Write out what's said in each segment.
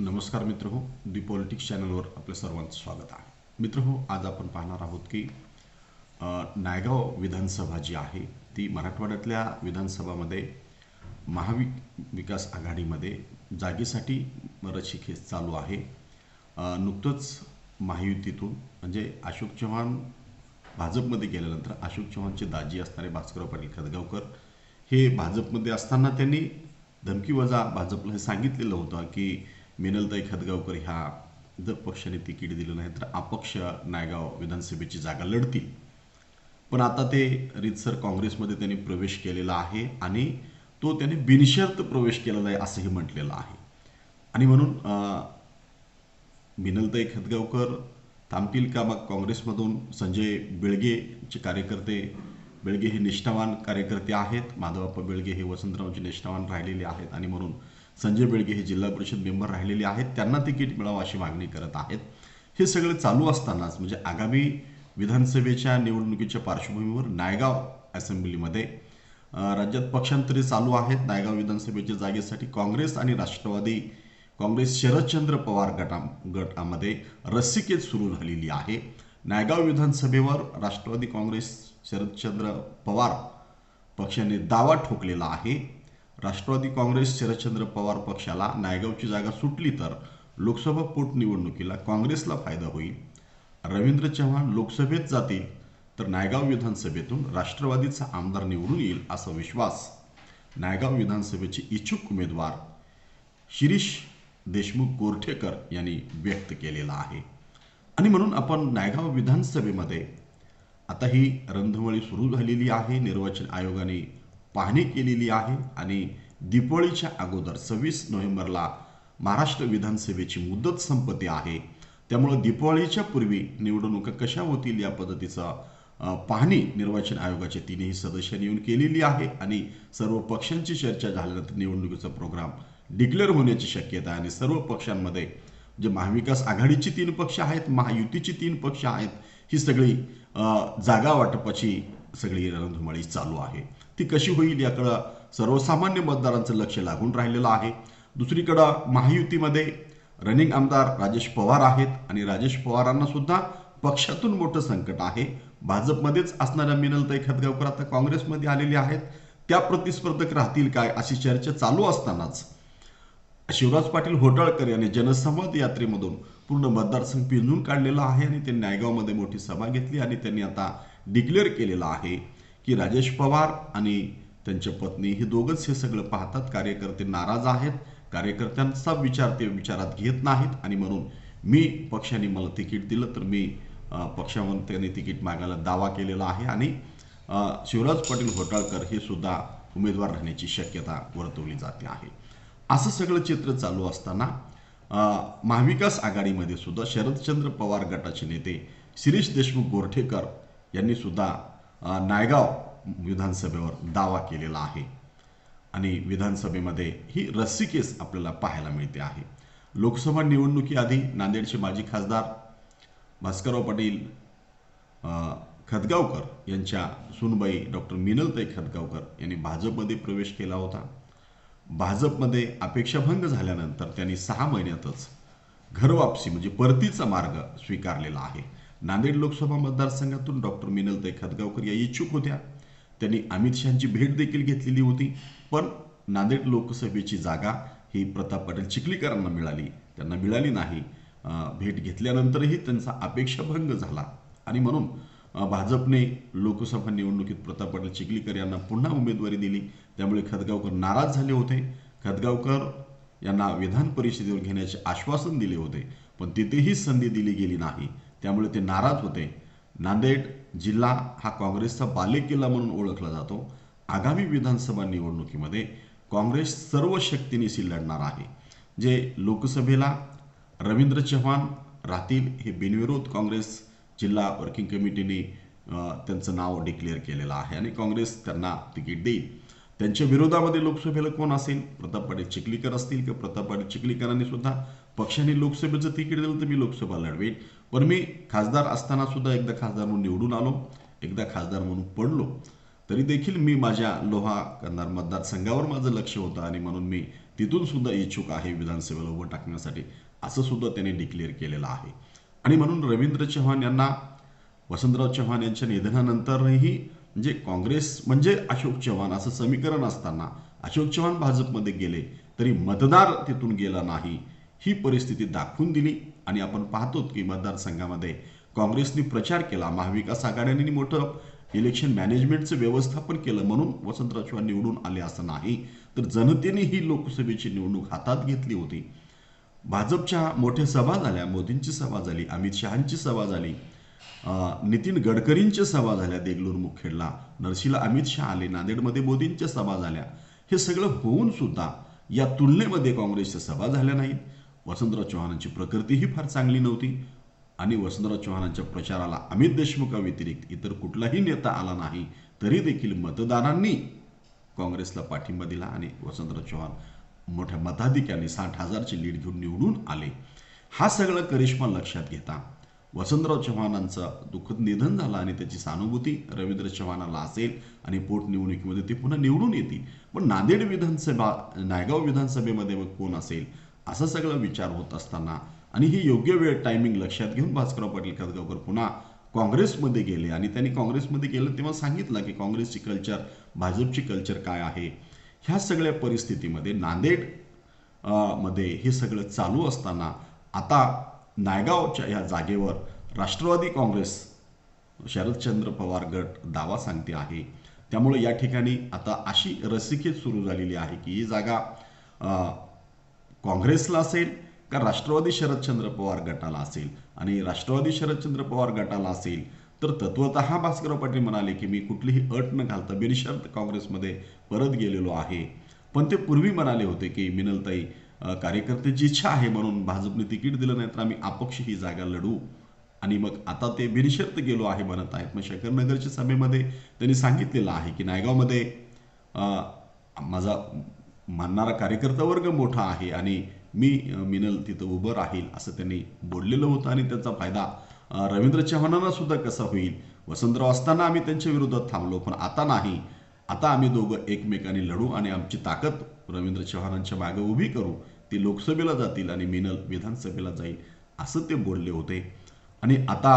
नमस्कार मित्र हो दी पॉलिटिक्स चॅनलवर आपल्या सर्वांचं स्वागत आहे. मित्र हो आज आपण पाहणार आहोत की नायगाव विधानसभा जी आहे ती मराठवाड्यातल्या विधानसभामध्ये महावि विकास आघाडीमध्ये जागेसाठी रशिखेच चालू आहे. नुकतंच महायुतीतून म्हणजे अशोक चव्हाण भाजपमध्ये गेल्यानंतर अशोक चव्हाणचे दाजी असणारे भास्करराव पाटील खदगावकर हे भाजपमध्ये असताना त्यांनी धमकीवजा भाजपला हे सांगितलेलं होतं की मिनलताई खदगावकर ह्या जर पक्षाने तिकीट दिलं नाही तर अपक्ष नायगाव विधानसभेची जागा लढतील. पण आता ते रितसर काँग्रेसमध्ये त्यांनी प्रवेश केलेला आहे आणि तो त्याने बिनशर्त प्रवेश केलेला आहे असंही म्हटलेलं आहे. आणि म्हणून मिनलताई खतगावकर थांबतील का मग काँग्रेसमधून? संजय बेळगेचे कार्यकर्ते बेळगे हे निष्ठावान कार्यकर्ते आहेत माधवप्पा बेळगे हे वसंतरावचे निष्ठावान राहिलेले आहेत आणि म्हणून संजय बेळगे हे जिल्हा परिषद मेंबर राहिलेले आहेत. त्यांना तिकीट मिळावं अशी मागणी करत आहेत. हे सगळं चालू असतानाच म्हणजे आगामी विधानसभेच्या निवडणुकीच्या पार्श्वभूमीवर नायगाव असेंब्लीमध्ये राज्यात पक्षांतरे चालू आहेत. नायगाव विधानसभेच्या जागेसाठी काँग्रेस आणि राष्ट्रवादी काँग्रेस शरदचंद्र पवार गटा गटामध्ये रस्सीकेच सुरू झालेली आहे. नायगाव विधानसभेवर राष्ट्रवादी काँग्रेस शरदचंद्र पवार पक्षाने दावा ठोकलेला आहे. राष्ट्रवादी काँग्रेस शरदचंद्र पवार पक्षाला नायगावची जागा सुटली तर लोकसभा पोटनिवडणुकीला काँग्रेसला फायदा होईल. रवींद्र चव्हाण लोकसभेत जातील तर नायगाव विधानसभेतून राष्ट्रवादीचा आमदार निवडून येईल असा विश्वास नायगाव विधानसभेचे इच्छुक उमेदवार शिरीष देशमुख गोरठेकर यांनी व्यक्त केलेला आहे. आणि म्हणून आपण नायगाव विधानसभेमध्ये आता ही रंधमळी सुरू झालेली आहे. निर्वाचन आयोगाने पाहणी केलेली आहे आणि दिपावळीच्या अगोदर सव्वीस नोव्हेंबरला महाराष्ट्र विधानसभेची मुदत संपत्ती आहे. त्यामुळं दिपावळीच्या पूर्वी निवडणुका कशा होतील या पद्धतीचा पाहणी निर्वाचन आयोगाच्या तिन्ही सदस्यांनी येऊन केलेली आहे आणि सर्व पक्षांची चर्चा झाल्यानंतर निवडणुकीचा प्रोग्राम डिक्लेअर होण्याची शक्यता आहे आणि सर्व पक्षांमध्ये जे महाविकास आघाडीची तीन पक्ष आहेत महायुतीची तीन पक्ष आहेत ही सगळी जागा वाटपाची सगळी रणधुमाळी चालू आहे. ती कशी होईल याकडं सर्वसामान्य मतदारांचं लक्ष लागून राहिलेलं आहे. दुसरीकडं महायुतीमध्ये रनिंग आमदार राजेश पवार आहेत आणि राजेश पवारांना सुद्धा पक्षातून मोठं संकट आहे. भाजपमध्येच असणाऱ्या मिनलताई खतगावकर आता काँग्रेसमध्ये आलेले आहेत. त्या प्रतिस्पर्धक राहतील काय अशी चर्चा चालू असतानाच शिवराज पाटील होटाळकर यांनी जनसंवाद यात्रेमधून पूर्ण मतदारसंघ पिंजून काढलेला आहे आणि त्यांनी नायगावमध्ये मोठी सभा घेतली आणि त्यांनी आता डिक्लेअर केलेला आहे. की राजेश पवार आणि त्यांच्या पत्नी हे दोघंच हे सगळं पाहतात. कार्यकर्ते नाराज आहेत. कार्यकर्त्यांचा विचार ते विचारात घेत नाहीत. आणि म्हणून मी पक्षाने मला तिकीट दिलं तर मी पक्षावंत्याने तिकीट मागायला दावा केलेला आहे. आणि शिवराज पाटील होटाळकर हे सुद्धा उमेदवार राहण्याची शक्यता वर्तवली जाते आहे. असं सगळं चित्र चालू असताना महाविकास आघाडीमध्ये सुद्धा शरदचंद्र पवार गटाचे नेते शिरीष देशमुख गोरठेकर यांनी सुद्धा नायगाव विधानसभेवर दावा केलेला आहे. आणि विधानसभेमध्ये ही रस्सीकेस आपल्याला पाहायला मिळते आहे. लोकसभा निवडणुकीआधी नांदेडचे माजी खासदार भास्करराव पाटील खतगावकर यांच्या सुनबाई डॉक्टर मिनलताई खतगावकर यांनी भाजपमध्ये प्रवेश केला होता. भाजपमध्ये अपेक्षाभंग झाल्यानंतर त्यांनी सहा महिन्यातच घरवापसी म्हणजे परतीचा मार्ग स्वीकारलेला आहे. नांदेड लोकसभा मतदारसंघातून डॉक्टर मिनलताई खतगावकर या इच्छुक होत्या. त्यांनी अमित शहाची भेट देखील घेतलेली होती. पण नांदेड लोकसभेची जागा ही प्रताप पाटील चिखलीकरांना मिळाली. त्यांना मिळाली नाही. भेट घेतल्यानंतरही त्यांचा अपेक्षाभंग झाला. आणि म्हणून भाजपने लोकसभा निवडणुकीत प्रताप पाटील चिखलीकर यांना पुन्हा उमेदवारी दिली. त्यामुळे खतगावकर नाराज झाले होते. खतगावकर यांना विधान परिषदेवर घेण्याचे आश्वासन दिले होते. पण तिथेही संधी दिली गेली नाही. त्यामुळे ते नाराज होते. नांदेड जिल्हा हा काँग्रेसचा बालेकिल्ला म्हणून ओळखला जातो. आगामी विधानसभा निवडणुकीमध्ये काँग्रेस सर्व शक्तीनिशी लढणार आहे. जे लोकसभेला रवींद्र चव्हाण राहतील हे बिनविरोध काँग्रेस जिल्हा वर्किंग कमिटीने त्यांचं नाव डिक्लेअर केलेलं आहे आणि काँग्रेस त्यांना तिकीट देईल. त्यांच्या विरोधामध्ये लोकसभेला कोण असेल? प्रताप पाटील चिखलीकर असतील किंवा प्रताप पाटील चिखलीकरांनी सुद्धा पक्षाने लोकसभेचं तिकीट दिलं तर मी लोकसभा लढवेन. पण मी खासदार असताना सुद्धा एकदा खासदार म्हणून निवडून आलो एकदा खासदार म्हणून पडलो. तरी देखील मी माझ्या लोहा कंधार मतदारसंघावर माझं लक्ष होतं आणि म्हणून मी तिथून सुद्धा इच्छुक आहे विधानसभेला उभं टाकण्यासाठी असं सुद्धा त्यांनी डिक्लेअर केलेलं आहे. आणि म्हणून रवींद्र चव्हाण यांना वसंतराव चव्हाण यांच्या निधनानंतरही म्हणजे काँग्रेस म्हणजे अशोक चव्हाण असं समीकरण असताना अशोक चव्हाण भाजपमध्ये गेले तरी मतदार तिथून गेला नाही ही परिस्थिती दाखवून दिली. आणि आपण पाहतो की मतदारसंघामध्ये काँग्रेसने प्रचार केला महाविकास आघाड्यांनी मोठं इलेक्शन मॅनेजमेंटचं व्यवस्थापन केलं म्हणून वसंतराव चव्हाण निवडून आले असं नाही तर जनतेने ही लोकसभेची निवडणूक हातात घेतली होती. भाजपच्या मोठ्या सभा झाल्या मोदींची सभा झाली अमित शहांची सभा झाली नितीन गडकरींच्या सभा झाल्या देगलूर मुखेडला नरशीला अमित शहा आले नांदेडमध्ये मोदींच्या सभा झाल्या. हे सगळं होऊन सुद्धा या तुलनेमध्ये काँग्रेसच्या सभा झाल्या नाहीत. वसंतराव चव्हाणांची प्रकृतीही फार चांगली नव्हती. आणि वसंतराव चव्हाणांच्या प्रचाराला अमित देशमुखाव्यतिरिक्त इतर कुठलाही नेता आला नाही तरी देखील मतदारांनी काँग्रेसला पाठिंबा दिला आणि वसंतराव चव्हाण मोठ्या मताधिक्याने साठ हजारची लीड घेऊन निवडून आले. हा सगळा करिश्मा लक्षात घेता वसंतराव चव्हाणांचं दुःखद निधन झालं आणि त्याची सहानुभूती रवींद्र चव्हाणाला असेल आणि पोटनिवडणुकीमध्ये ते पुन्हा निवडून येतील. पण नांदेड विधानसभा नायगाव विधानसभेमध्ये मग कोण असेल? असा सगळा विचार होत असताना आणि ही योग्य वेळ टायमिंग लक्षात घेऊन भास्करराव पाटील खतगावकर पुन्हा काँग्रेसमध्ये गेले. आणि त्यांनी काँग्रेसमध्ये गेलं तेव्हा सांगितलं की काँग्रेसची कल्चर भाजपची कल्चर काय आहे? ह्या सगळ्या परिस्थितीमध्ये नांदेडमध्ये हे सगळं चालू असताना आता नायगावच्या या जागेवर राष्ट्रवादी काँग्रेस शरदचंद्र पवार गट दावा सांगते आहे. त्यामुळे या ठिकाणी आता अशी रसिकेत सुरू झालेली आहे की ही जागा काँग्रेसला असेल का राष्ट्रवादी शरदचंद्र पवार गटाला असेल? आणि राष्ट्रवादी शरदचंद्र पवार गटाला असेल तर तत्वत भास्करराव पाटील म्हणाले की मी कुठलीही अट न घालता बिनशर्त काँग्रेसमध्ये परत गेलेलो आहे. पण ते पूर्वी म्हणाले होते की मिनलताई कार्यकर्त्याची इच्छा आहे म्हणून भाजपने तिकीट दिलं नाही तर आम्ही अपक्ष ही जागा लढू. आणि मग आता ते बिनशर्त गेलो आहे म्हणत आहेत. मग शंकरनगरच्या सभेमध्ये त्यांनी सांगितलेलं आहे की नायगावमध्ये माझा मानणारा कार्यकर्ता वर्ग मोठा आहे आणि मी मिनल तिथं उभं राहील असं त्यांनी बोललेलं होतं आणि त्याचा फायदा रवींद्र चव्हाणांना सुद्धा कसा होईल? वसंतराव असताना आम्ही त्यांच्या विरोधात थांबलो पण आता नाही. आता आम्ही दोघं एकमेकांनी लढू आणि आमची ताकद रवींद्र चव्हाणांच्या मागे उभी करू. ती लोकसभेला जातील आणि मिनल विधानसभेला जाईल असं ते बोलले होते. आणि आता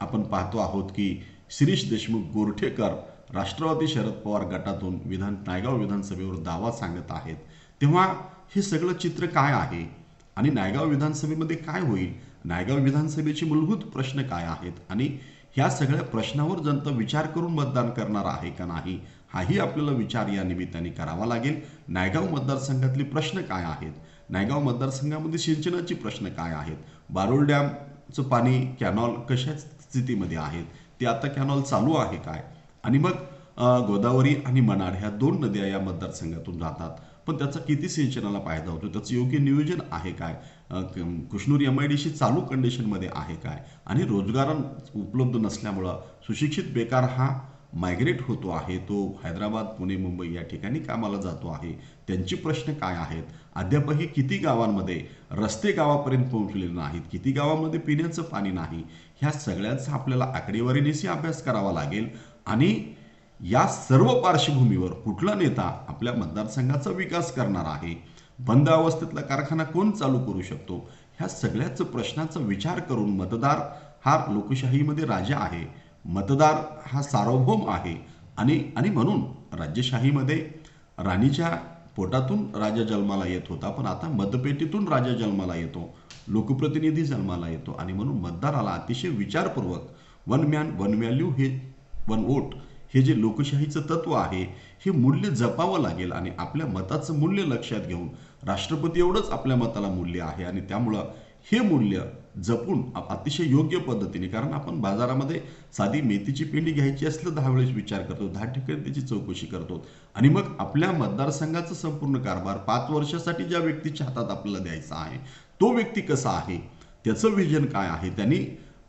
आपण पाहतो आहोत की शिरीष देशमुख गोरठेकर राष्ट्रवादी शरद पवार गटातून विधान नायगाव विधानसभेवर दावा सांगत आहेत. तेव्हा हे सगळं चित्र काय आहे? आणि नायगाव विधानसभेमध्ये काय होईल? नायगाव विधानसभेचे मूलभूत प्रश्न काय आहेत? आणि ह्या सगळ्या प्रश्नावर जनता विचार करून मतदान करणार आहे का नाही? हाही आपल्याला विचार या निमित्ताने करावा लागेल. नायगाव मतदारसंघातले प्रश्न काय आहेत? नायगाव मतदारसंघामध्ये सिंचनाचे प्रश्न काय आहेत? बारोल डॅमचं पाणी कॅनॉल कशा स्थितीमध्ये आहेत? ते आता कॅनॉल चालू आहे काय? आणि मग गोदावरी आणि मनाड ह्या दोन नद्या या मतदारसंघातून जातात. पण त्याचा किती सिंचनाला फायदा होतो? त्याचं योग्य नियोजन आहे काय? Krishnur M I D C चालू कंडिशनमध्ये आहे काय? आणि रोजगार उपलब्ध नसल्यामुळं सुशिक्षित बेकार हा मायग्रेट होतो आहे. तो हैदराबाद पुणे मुंबई या ठिकाणी कामाला जातो आहे. त्यांचे प्रश्न काय आहेत? अद्यापही किती गावांमध्ये रस्ते गावापर्यंत पोहोचलेले नाहीत? किती गावामध्ये पिण्याचं पाणी नाही? ह्या सगळ्यांचा आपल्याला आकडेवारीनेशी अभ्यास करावा लागेल. आणि या सर्व पार्श्वभूमीवर कुठला नेता आपल्या मतदारसंघाचा विकास करणार आहे? बंद अवस्थेतला कारखाना कोण चालू करू शकतो? ह्या सगळ्याच प्रश्नाचा विचार करून मतदार हा लोकशाहीमध्ये राजा आहे. मतदार हा सार्वभौम आहे. आणि आणि म्हणून राज्यशाहीमध्ये राणीच्या पोटातून राजा जन्माला येत होता पण आता मतपेटीतून राजा जन्माला येतो लोकप्रतिनिधी जन्माला येतो. आणि म्हणून मतदाराला अतिशय विचारपूर्वक वन मॅन वन व्हॅल्यू हे वन वोट हे जे लोकशाहीचं तत्व आहे हे मूल्य जपावं लागेल आणि आपल्या मताचं मूल्य लक्षात घेऊन राष्ट्रपती एवढंच आपल्या मताला मूल्य आहे आणि त्यामुळं हे मूल्य जपून अतिशय योग्य पद्धतीने कारण आपण बाजारामध्ये साधी मेथीची पेंडी घ्यायची असलं दहा वेळेस विचार करतो दहा ठिकाणी त्याची चौकशी करतो आणि मग आपल्या मतदारसंघाचा संपूर्ण कारभार पाच वर्षासाठी ज्या व्यक्तीच्या हातात आपल्याला द्यायचा आहे तो व्यक्ती कसा आहे त्याचं विजन काय आहे त्यांनी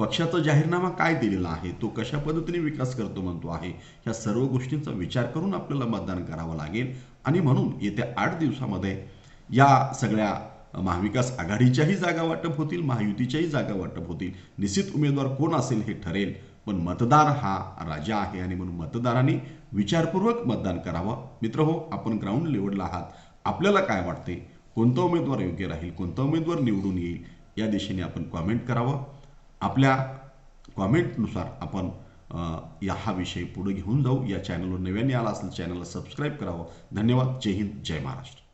पक्षाचा जाहीरनामा काय दिलेला आहे? तो कशा पद्धतीने विकास करतो म्हणतो आहे? ह्या सर्व गोष्टींचा विचार करून आपल्याला मतदान करावं लागेल. आणि म्हणून येत्या आठ दिवसामध्ये या सगळ्या महाविकास आघाडीच्याही जागा वाटप होतील महायुतीच्याही जागा वाटप होतील. निश्चित उमेदवार कोण असेल हे ठरेल पण मतदार हा राजा आहे आणि म्हणून मतदारांनी विचारपूर्वक मतदान करावं. मित्र हो आपण ग्राउंड लेवलला आहात. आपल्याला काय वाटते? कोणता उमेदवार योग्य राहील? कोणता उमेदवार निवडून येईल? या दिशेने आपण कॉमेंट करावं. आपल्या कॉमेंटनुसार आपण या हा विषय पुढे घेऊन जाऊ. या चॅनलवर नव्याने आला असेल चॅनलला सबस्क्राईब करावं. धन्यवाद. जय हिंद. जय महाराष्ट्र.